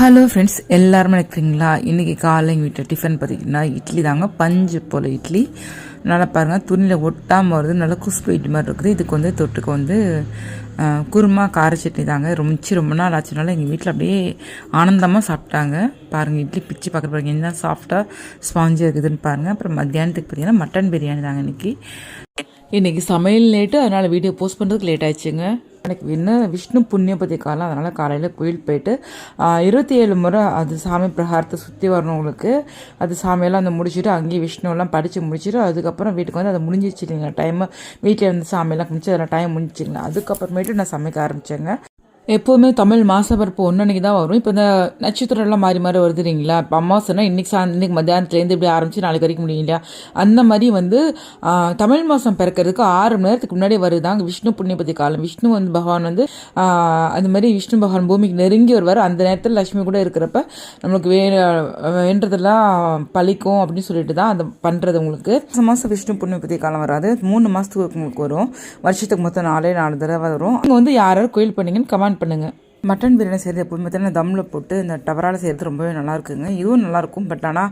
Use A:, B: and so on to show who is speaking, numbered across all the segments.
A: Hello friends எல்லாருமே நினைக்கிறீங்களா இன்றைக்கி காலை எங்கள் வீட்டில் டிஃபன் பார்த்தீங்கன்னா இட்லி தாங்க. பஞ்சு போல் இட்லி. நல்லா பாருங்கள் துணியில் ஒட்டாமல் வருது. நல்லா குஸ்பு இட்லி மாதிரி இருக்குது. இதுக்கு வந்து தொட்டுக்கு வந்து குருமா கார சட்னி தாங்க. ரொம்ப ரொம்ப நாள் ஆச்சுனால எங்கள் வீட்டில் அப்படியே ஆனந்தமாக சாப்பிட்டாங்க. பாருங்கள் இட்லி பிச்சு பார்க்குற பாருங்கள் என்ன சாஃப்டாக ஸ்பாஞ்சாக இருக்குதுன்னு பாருங்கள் அப்புறம் மத்தியானத்துக்கு பார்த்தீங்கன்னா மட்டன் பிரியாணி தாங்க இன்றைக்கி இன்றைக்கி சமையல் லேட்டு அதனால் வீடியோ போஸ்ட் பண்ணுறதுக்கு லேட் ஆயிடுச்சுங்க. எனக்கு இன்னும் விஷ்ணு புண்ணியபதி காலம் அதனால் காலையில் கோயில் போயிட்டு இருபத்தி ஏழு முறை அது சாமி பிரகாரத்தை சுற்றி வரணுங்களுக்கு அது சாமியெல்லாம் அந்த முடிச்சுட்டு அங்கேயே விஷ்ணுவெல்லாம் படித்து முடிச்சுட்டு அதுக்கப்புறம் வீட்டுக்கு வந்து அதை முடிஞ்சிச்சு டைமு வீட்டில் வந்து சாமியெல்லாம் குடிச்சு அதில் டைம் முடிஞ்சிச்சுங்களா அதுக்கப்புறமேட்டு நான் சமைக்க ஆரம்பித்தேங்க எப்போவுமே தமிழ் மாசப்பருப்பு ஒன்றன்னைக்கு தான் வரும். இப்போ இந்த நட்சத்திரம் எல்லாம் மாறி மாறி வருது இல்லைங்களா? இப்போ அமாவாசைனா இன்னைக்கு சாயந்தரம் இன்னைக்கு மத்தியானத்துலேருந்து இப்படி ஆரம்பிச்சு நாளைக்கு வரைக்கும் முடியும் இல்லையா? அந்த மாதிரி வந்து தமிழ் மாதம் பிறக்கிறதுக்கு ஆறு மணி நேரத்துக்கு முன்னாடி வருதாங்க விஷ்ணு புண்ணியபதி காலம். விஷ்ணு வந்து பகவான் வந்து அந்த மாதிரி விஷ்ணு பகவான் பூமிக்கு நெருங்கி வருவார். அந்த நேரத்தில் லட்சுமி கூட இருக்கிறப்ப நம்மளுக்கு வே வேண்டதெல்லாம் பழிக்கும் அப்படின்னு சொல்லிட்டு தான் அதை பண்ணுறது உங்களுக்கு. மாதம் மாதம் விஷ்ணு புண்ணியபதி காலம் வராது. மூணு மாதத்துக்கு உங்களுக்கு வரும். வருஷத்துக்கு மொத்தம் நாலே நாலு தடவை வரும். அங்கே வந்து யார் யார் கோயில் பண்ணீங்கன்னு கமெண்ட் பண்ணுங்கள் மட்டன் பிரியாணி செய்கிறது எப்போதுமே பார்த்தீங்கன்னா தம்மில் போட்டு இந்த டவரால் செய்கிறது ரொம்பவே நல்லா இருக்குங்க. இதுவும் நல்லாயிருக்கும் பட் ஆனால்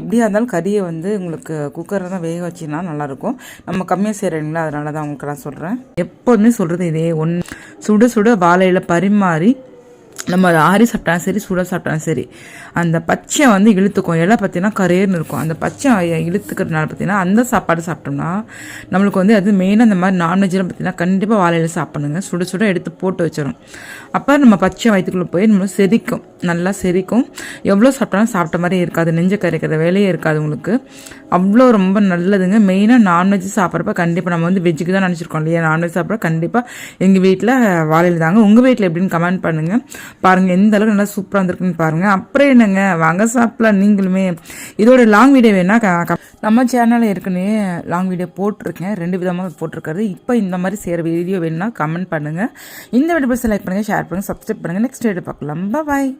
A: எப்படியா இருந்தாலும் கறியை வந்து உங்களுக்கு குக்கரில் தான் வேக வச்சிங்கன்னா நல்லாயிருக்கும் நம்ம கம்மியாக செய்கிறீங்களா அதனால தான் உங்களுக்கு நான் சொல்கிறேன் எப்போதுமே சொல்கிறது இதே ஒன் சுட சுட வாழையில் பரிமாறி நம்ம அதை ஆறி சாப்பிட்டாலும் சரி சுட சாப்பிட்டாலும் சரி அந்த பச்சை வந்து இழுத்துக்கும். எல்லாம் பார்த்தீங்கன்னா கரையர்னு இருக்கும். அந்த பச்சை இழுத்துக்கிறதுனால பார்த்தீங்கன்னா அந்த சாப்பாடு சாப்பிட்டோம்னா நம்மளுக்கு வந்து அது மெயினாக அந்த மாதிரி நான்வெஜ்லாம் பார்த்தீங்கன்னா கண்டிப்பாக வாழையில் சாப்பிடணுங்க. சுட சுட எடுத்து போட்டு வச்சிடும் அப்போ நம்ம பச்சை வயிற்றுக்குள்ளே போய் நம்ம செரிக்கும். நல்லா செரிக்கும். எவ்வளோ சாப்பிட்டாலும் சாப்பிட்ட மாதிரி இருக்காது. நெஞ்ச கரைக்கிற வேலையே இருக்காது உங்களுக்கு. அவ்வளோ ரொம்ப நல்லதுங்க. மெயினாக நான்வெஜ் சாப்பிட்றப்ப கண்டிப்பாக நம்ம வந்து வெஜ்ஜுக்கு தான் நினச்சிருக்கோம் இல்லையா? நான்வெஜ் சாப்பிட்ற கண்டிப்பாக எங்கள் வீட்டில் வாழையில் தாங்க. உங்கள் வீட்டில் எப்படின்னு கமெண்ட் பண்ணுங்கள் பாருங்கள் எந்த அளவுக்கு நல்லா சூப்பராக இருந்திருக்குன்னு பாருங்கள் அப்புறம் என்னங்க வாங்க சாப்பிடலாம் நீங்களுமே. இதோட லாங் வீடியோ வேணால் நம்ம சேனலில் இருக்குன்னு லாங் வீடியோ போட்டிருக்கேன். ரெண்டு விதமாக போட்டிருக்காரு இப்போ இந்த மாதிரி செய்கிற வீடியோ வேணும்னா கமெண்ட் பண்ணுங்கள் இந்த வீடியோ லைக் பண்ணுங்கள் ஷேர் பண்ணுங்கள் சப்ஸ்கிரைப் பண்ணுங்கள் நெக்ஸ்ட் வீடியோ பார்க்கலாம். பாய்